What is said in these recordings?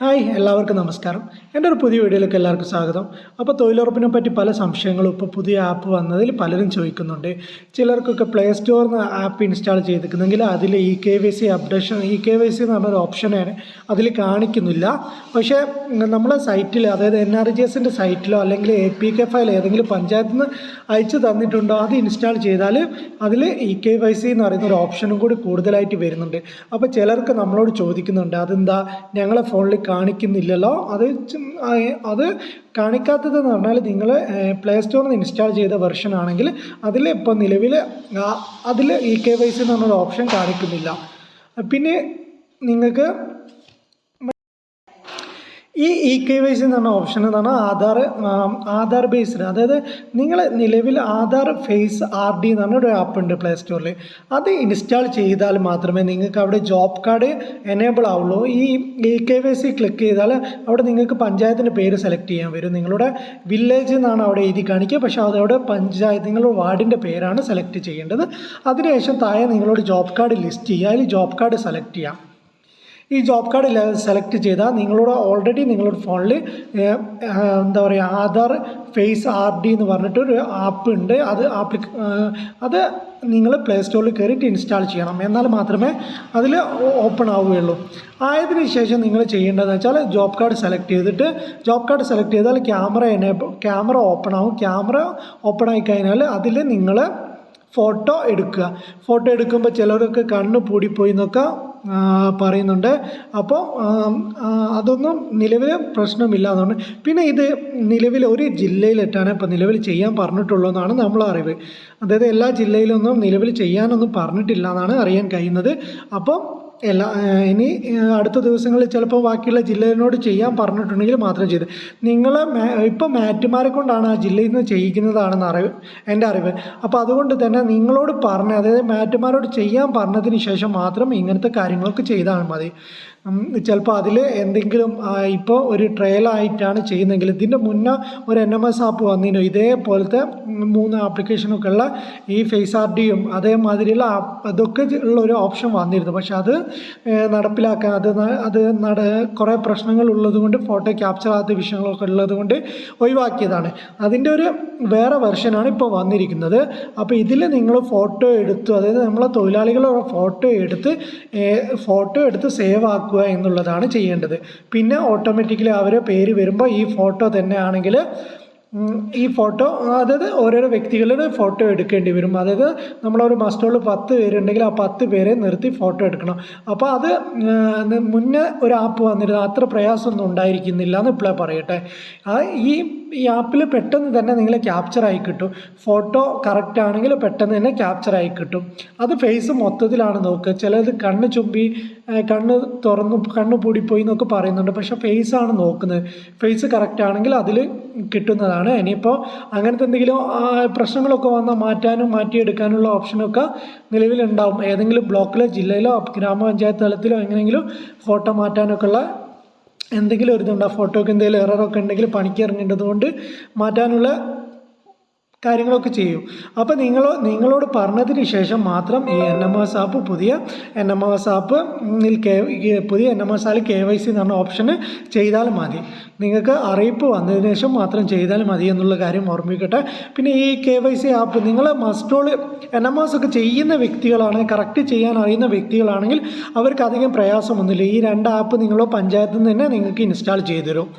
Hi എല്ലാവർക്കും നമസ്കാരം. എന്റെ ഒരു പുതിയ വീഡിയോയിലേക്ക് എല്ലാവർക്കും സ്വാഗതം. അപ്പോൾ തൊഴിലുറപ്പിനെ പറ്റി പല സംശയങ്ങളും ഇപ്പോൾ പുതിയ ആപ്പ് വന്നതിൽ പലരും ചോദിക്കുന്നുണ്ട്. ചിലർക്കൊക്കെ പ്ലേ സ്റ്റോറിൽ നിന്ന് ആപ്പ് ഇൻസ്റ്റാൾ ചെയ്തിരിക്കുന്നെങ്കിൽ അതിൽ E K Y C updation E K Y C എന്ന് പറഞ്ഞൊരു ഓപ്ഷനാണ് അതിൽ കാണിക്കുന്നില്ല. പക്ഷേ നമ്മളെ സൈറ്റിൽ അതായത് എൻ ആർ ജി എസിന്റെ സൈറ്റിലോ അല്ലെങ്കിൽ എ പി കെ ഫയൽ ഏതെങ്കിലും പഞ്ചായത്തിൽ നിന്ന് അയച്ചു തന്നിട്ടുണ്ടോ അത് ഇൻസ്റ്റാൾ ചെയ്താൽ അതിൽ ഇ കെ വൈ സി എന്ന് പറയുന്ന ഒരു ഓപ്ഷനും കൂടി കൂടുതലായിട്ട് വരുന്നുണ്ട്. അപ്പോൾ ചിലർക്ക് നമ്മളോട് ചോദിക്കുന്നുണ്ട് അതെന്താ? ഞങ്ങളെ ഫോണിൽ കാണിക്കുന്നില്ലല്ലോ. അത് അത് കാണിക്കാത്തത് എന്ന് പറഞ്ഞാൽ നിങ്ങൾ പ്ലേ സ്റ്റോറിൽ നിന്ന് ഇൻസ്റ്റാൾ ചെയ്ത വെർഷൻ ആണെങ്കിൽ അതിൽ ഇപ്പോൾ നിലവിൽ അതിൽ ഇ കെ വൈ സി എന്ന് പറഞ്ഞൊരു ഓപ്ഷൻ കാണിക്കുന്നില്ല. പിന്നെ നിങ്ങൾക്ക് ഈ ഇ കെ വൈ സി എന്ന് പറഞ്ഞ ഓപ്ഷൻ എന്ന് പറഞ്ഞാൽ ആധാർ ആധാർ ബേസ്ഡ് അതായത് നിങ്ങൾ നിലവിൽ ആധാർ ഫേസ് ആർ ഡി എന്ന് പറഞ്ഞ ഒരു ആപ്പ് ഉണ്ട് പ്ലേ സ്റ്റോറിൽ അത് ഇൻസ്റ്റാൾ ചെയ്താൽ മാത്രമേ നിങ്ങൾക്ക് അവിടെ ജോബ് കാർഡ് എനേബിൾ ആവുള്ളൂ. ഈ E K Y C click ചെയ്താൽ അവിടെ നിങ്ങൾക്ക് പഞ്ചായത്തിന്റെ പേര് സെലക്ട് ചെയ്യാൻ വരും. നിങ്ങളുടെ വില്ലേജ് എന്നാണ് അവിടെ എഴുതി കാണിക്കുക. പക്ഷേ അതവിടെ പഞ്ചായത്ത് നിങ്ങളുടെ വാർഡിന്റെ പേരാണ് സെലക്ട് ചെയ്യേണ്ടത്. അതിനുശേഷം താഴെ നിങ്ങളോട് ജോബ് കാർഡ് ലിസ്റ്റ് ചെയ്യുക. അതിൽ ജോബ് കാർഡ് സെലക്ട് ചെയ്യാം. ഈ ജോബ് കാർഡ് സെലക്ട് ചെയ്താൽ നിങ്ങളോട് ഓൾറെഡി നിങ്ങളുടെ ഫോണിൽ എന്താ പറയുക ആധാർ ഫേസ് ആർ ഡി എന്ന് പറഞ്ഞിട്ടൊരു ആപ്പ് ഉണ്ട്. അത് ആപ്ലി അത് നിങ്ങൾ പ്ലേ സ്റ്റോറിൽ കയറിയിട്ട് ഇൻസ്റ്റാൾ ചെയ്യണം. എന്നാൽ മാത്രമേ അതിൽ ഓപ്പൺ ആവുകയുള്ളൂ. ആയതിനു ശേഷം നിങ്ങൾ ചെയ്യേണ്ടതെന്ന് വെച്ചാൽ ജോബ് കാർഡ് സെലക്ട് ചെയ്തിട്ട് ജോബ് കാർഡ് സെലക്ട് ചെയ്താൽ ക്യാമറ എന്നെ ക്യാമറ ഓപ്പൺ ആവും. ക്യാമറ ഓപ്പൺ ആയി കഴിഞ്ഞാൽ അതിൽ നിങ്ങൾ ഫോട്ടോ എടുക്കുക. ഫോട്ടോ എടുക്കുമ്പോൾ ചിലരൊക്കെ കണ്ണ് പൂടിപ്പോയി എന്നൊക്കെ പറയുന്നുണ്ട്. അപ്പോൾ അതൊന്നും നിലവിൽ പ്രശ്നമില്ല എന്നാണ്. പിന്നെ ഇത് നിലവിൽ ഒരു ജില്ലയിലിട്ടാണ് ഇപ്പോൾ നിലവിൽ ചെയ്യാൻ പറഞ്ഞിട്ടുള്ളൂ എന്നാണ് നമ്മൾ അറിവ്. അതായത് എല്ലാ ജില്ലയിലൊന്നും നിലവിൽ ചെയ്യാനൊന്നും പറഞ്ഞിട്ടില്ല എന്നാണ് അറിയാൻ കഴിയുന്നത്. അപ്പോൾ എല്ലാ ഇനി അടുത്ത ദിവസങ്ങളിൽ ചിലപ്പോൾ ബാക്കിയുള്ള ജില്ലയിനോട് ചെയ്യാൻ പറഞ്ഞിട്ടുണ്ടെങ്കിൽ മാത്രം ചെയ്ത്. നിങ്ങൾ ഇപ്പം മാറ്റുമാരെ കൊണ്ടാണ് ആ ജില്ലയിൽ നിന്ന് ചെയ്യിക്കുന്നതാണെന്ന് അറിവ് എന്റെ അറിവ്. അപ്പോൾ അതുകൊണ്ട് തന്നെ നിങ്ങളോട് പറഞ്ഞ അതായത് മാറ്റുമാരോട് ചെയ്യാൻ പറഞ്ഞതിന് ശേഷം മാത്രം ഇങ്ങനത്തെ കാര്യങ്ങളൊക്കെ ചെയ്താൽ മതി. ചിലപ്പോൾ അതിൽ എന്തെങ്കിലും ഇപ്പോൾ ഒരു ട്രയലായിട്ടാണ് ചെയ്യുന്നതെങ്കിൽ ഇതിന്റെ മുന്നേ ഒരു എൻ എം എസ് ആപ്പ് വന്നിരുന്നു. ഇതേപോലത്തെ മൂന്ന് ആപ്ലിക്കേഷനൊക്കെ ഉള്ള ഈ ഫേസ് ആർ ഡിയും അതേമാതിരിയുള്ള അതൊക്കെ ഉള്ള ഒരു ഓപ്ഷൻ വന്നിരുന്നു. പക്ഷെ അത് നടപ്പിലാക്കാൻ അത് അത് നട കുറേ പ്രശ്നങ്ങൾ ഉള്ളതുകൊണ്ട് ഫോട്ടോ ക്യാപ്ചർ ആകാത്ത വിഷയങ്ങളൊക്കെ ഉള്ളതുകൊണ്ട് ഒഴിവാക്കിയതാണ്. അതിന്റെ ഒരു വേറെ വെർഷനാണ് ഇപ്പോൾ വന്നിരിക്കുന്നത്. അപ്പോൾ ഇതിൽ നിങ്ങൾ ഫോട്ടോ എടുത്തു അതായത് നമ്മളെ തൊഴിലാളികളുടെ ഫോട്ടോ എടുത്ത് ഫോട്ടോ എടുത്ത് സേവ് ആക്കുക എന്നുള്ളതാണ് ചെയ്യേണ്ടത്. പിന്നെ ഓട്ടോമാറ്റിക്കലി അവരെ പേര് വരുമ്പോൾ ഈ ഫോട്ടോ തന്നെ ആണെങ്കിൽ ഈ ഫോട്ടോ അതായത് ഓരോരോ വ്യക്തികളുടെ ഫോട്ടോ എടുക്കേണ്ടി വരും. അതായത് നമ്മളൊരു മസ്റ്റോളിൽ പത്ത് പേരുണ്ടെങ്കിൽ ആ പത്ത് പേരെ നിർത്തി ഫോട്ടോ എടുക്കണം. അപ്പോൾ അത് മുന്നേ ഒരു ആപ്പ് വന്നിരുന്നു. അത്ര പ്രയാസമൊന്നും ഉണ്ടായിരിക്കുന്നില്ല എന്ന് ഇപ്പോഴേ പറയട്ടെ. ഈ ഈ ആപ്പിൽ പെട്ടെന്ന് തന്നെ നിങ്ങൾ ക്യാപ്ചർ ആയി കിട്ടും. ഫോട്ടോ കറക്റ്റ് ആണെങ്കിൽ പെട്ടെന്ന് തന്നെ ക്യാപ്ചർ ആയി കിട്ടും. അത് ഫേസ് മൊത്തത്തിലാണ് നോക്കുക. ചിലത് കണ്ണ് ചുമ്പി കണ്ണ് തുറന്നു കണ്ണ് പൂടിപ്പോയി എന്നൊക്കെ പറയുന്നുണ്ട്. പക്ഷെ ഫേസ് ആണ് നോക്കുന്നത്. ഫേസ് കറക്റ്റ് ആണെങ്കിൽ അതിൽ കിട്ടുന്നതാണ്. ഇനിയിപ്പോൾ അങ്ങനത്തെ എന്തെങ്കിലും പ്രശ്നങ്ങളൊക്കെ വന്നാൽ മാറ്റാനും മാറ്റിയെടുക്കാനുള്ള ഓപ്ഷനൊക്കെ നിലവിലുണ്ടാവും. ഏതെങ്കിലും ബ്ലോക്കിലോ ജില്ലയിലോ ഗ്രാമപഞ്ചായത്ത് തലത്തിലോ എങ്ങനെയെങ്കിലും ഫോട്ടോ മാറ്റാനൊക്കെ ഉള്ള എന്തെങ്കിലും ഒരു ഇതുണ്ട്. ആ ഫോട്ടോക്ക് എന്തെങ്കിലും എററൊക്കെ ഉണ്ടെങ്കിൽ പണിക്ക് ഇറങ്ങേണ്ടതുകൊണ്ട് മാറ്റാനുള്ള കാര്യങ്ങളൊക്കെ ചെയ്യും. അപ്പോൾ നിങ്ങൾ നിങ്ങളോട് പറഞ്ഞതിന് ശേഷം മാത്രം ഈ എൻ എം എസ് ആപ്പ് പുതിയ എൻ എം എസ് ആപ്പ് പുതിയ എൻ എം എസ് ആൽ കെ വൈ സി എന്ന് പറഞ്ഞ ഓപ്ഷന് ചെയ്താൽ മതി. നിങ്ങൾക്ക് അറിയിപ്പ് വന്നതിന് ശേഷം മാത്രം ചെയ്താൽ മതി എന്നുള്ള കാര്യം ഓർമ്മിക്കട്ടെ. പിന്നെ ഈ കെ വൈ സി ആപ്പ് നിങ്ങൾ മസ്റ്റോൾ എൻ എം എസ് ഒക്കെ ചെയ്യുന്ന വ്യക്തികളാണ് കറക്റ്റ് ചെയ്യാൻ അറിയുന്ന വ്യക്തികളാണെങ്കിൽ അവർക്ക് അധികം പ്രയാസമൊന്നുമില്ല. ഈ രണ്ട് ആപ്പ് നിങ്ങൾ പഞ്ചായത്തിൽ നിന്ന് തന്നെ നിങ്ങൾക്ക് ഇൻസ്റ്റാൾ ചെയ്തു തരും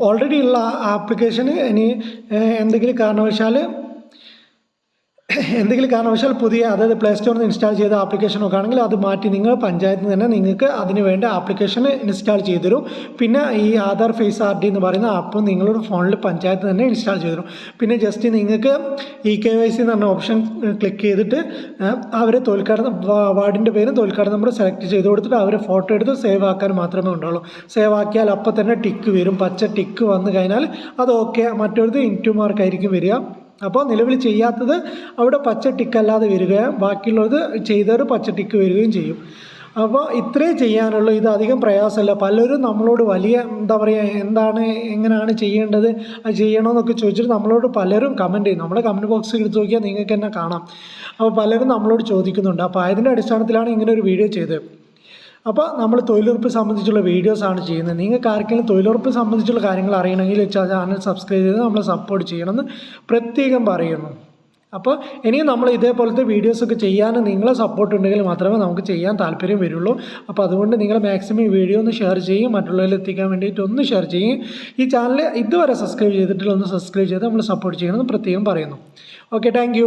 ഓൾറെഡി ഉള്ള ആപ്ലിക്കേഷന് ഇനി എന്തെങ്കിലും കാരണവശാൽ എന്തെങ്കിലും കാരണവശാൽ പുതിയ അതായത് പ്ലേ സ്റ്റോറിൽ നിന്ന് ഇൻസ്റ്റാൾ ചെയ്ത ആപ്ലിക്കേഷനൊക്കെ ആണെങ്കിൽ അത് മാറ്റി നിങ്ങൾ പഞ്ചായത്തിൽ നിന്ന് തന്നെ നിങ്ങൾക്ക് അതിന് വേണ്ട ആപ്ലിക്കേഷൻ ഇൻസ്റ്റാൾ ചെയ്തു തരും പിന്നെ ഈ ആധാർ ഫേസ് ആർ ഡി എന്ന് പറയുന്ന ആപ്പ് നിങ്ങളുടെ ഫോണിൽ പഞ്ചായത്ത് തന്നെ ഇൻസ്റ്റാൾ ചെയ്തു തരും പിന്നെ ജസ്റ്റ് നിങ്ങൾക്ക് ഇ കെ വൈ സി എന്ന് പറഞ്ഞ ഓപ്ഷൻ ക്ലിക്ക് ചെയ്തിട്ട് അവർ തോൽക്കാട് വാർഡിന്റെ പേരും തോൽക്കാട് നമ്പർ സെലക്ട് ചെയ്ത് കൊടുത്തിട്ട് അവരെ ഫോട്ടോ എടുത്ത് സേവ് ആക്കാൻ മാത്രമേ ഉണ്ടാവുള്ളൂ. സേവ് ആക്കിയാൽ അപ്പം തന്നെ ടിക്ക് വരും. പച്ച ടിക്ക് വന്നു കഴിഞ്ഞാൽ അത് ഓക്കെ മറ്റൊരു ഇന്റു മാർക്കായിരിക്കും വരിക. അപ്പോൾ നിലവിൽ ചെയ്യാത്തത് അവിടെ പച്ച ടിക്ക് അല്ലാതെ വരികയും ബാക്കിയുള്ളത് ചെയ്തവർ പച്ച ടിക്ക് വരികയും ചെയ്യും. അപ്പോൾ ഇത്രയും ചെയ്യാനുള്ളൂ. ഇത് അധികം പ്രയാസമല്ല. പലരും നമ്മളോട് വലിയ എന്താ പറയുക എന്താണ് എങ്ങനെയാണ് ചെയ്യേണ്ടത് അത് ചെയ്യണമെന്നൊക്കെ ചോദിച്ചിട്ട് നമ്മളോട് പലരും കമന്റ് ചെയ്യും. നമ്മുടെ കമന്റ് ബോക്സ് എടുത്ത് നോക്കിയാൽ നിങ്ങൾക്ക് തന്നെ കാണാം. അപ്പോൾ പലരും നമ്മളോട് ചോദിക്കുന്നുണ്ട്. അപ്പോൾ അതിന്റെ അടിസ്ഥാനത്തിലാണ് ഇങ്ങനെ ഒരു വീഡിയോ ചെയ്തത്. അപ്പോൾ നമ്മൾ തൊഴിലുറപ്പ് സംബന്ധിച്ചുള്ള വീഡിയോസാണ് ചെയ്യുന്നത്. നിങ്ങൾക്ക് ആർക്കെങ്കിലും തൊഴിലുറപ്പ് സംബന്ധിച്ചുള്ള കാര്യങ്ങൾ അറിയണമെങ്കിൽ ചാനൽ സബ്സ്ക്രൈബ് ചെയ്ത് നമ്മളെ സപ്പോർട്ട് ചെയ്യണമെന്ന് പ്രത്യേകം പറയുന്നു. അപ്പോൾ ഇനിയും നമ്മൾ ഇതേപോലത്തെ വീഡിയോസൊക്കെ ചെയ്യാൻ നിങ്ങളെ സപ്പോർട്ട് ഉണ്ടെങ്കിൽ മാത്രമേ നമുക്ക് ചെയ്യാൻ താല്പര്യം വരുള്ളൂ. അപ്പോൾ അതുകൊണ്ട് നിങ്ങൾ മാക്സിമം വീഡിയോ ഒന്ന് ഷെയർ ചെയ്യും മറ്റുള്ളവരിൽ എത്തിക്കാൻ വേണ്ടിയിട്ട് ഒന്ന് ഷെയർ ചെയ്യും ഈ ചാനൽ ഇതുവരെ സബ്സ്ക്രൈബ് ചെയ്തിട്ടില്ല ഒന്ന് സബ്സ്ക്രൈബ് ചെയ്ത് നമ്മൾ സപ്പോർട്ട് ചെയ്യണമെന്ന് പ്രത്യേകം പറയുന്നു. Okay thank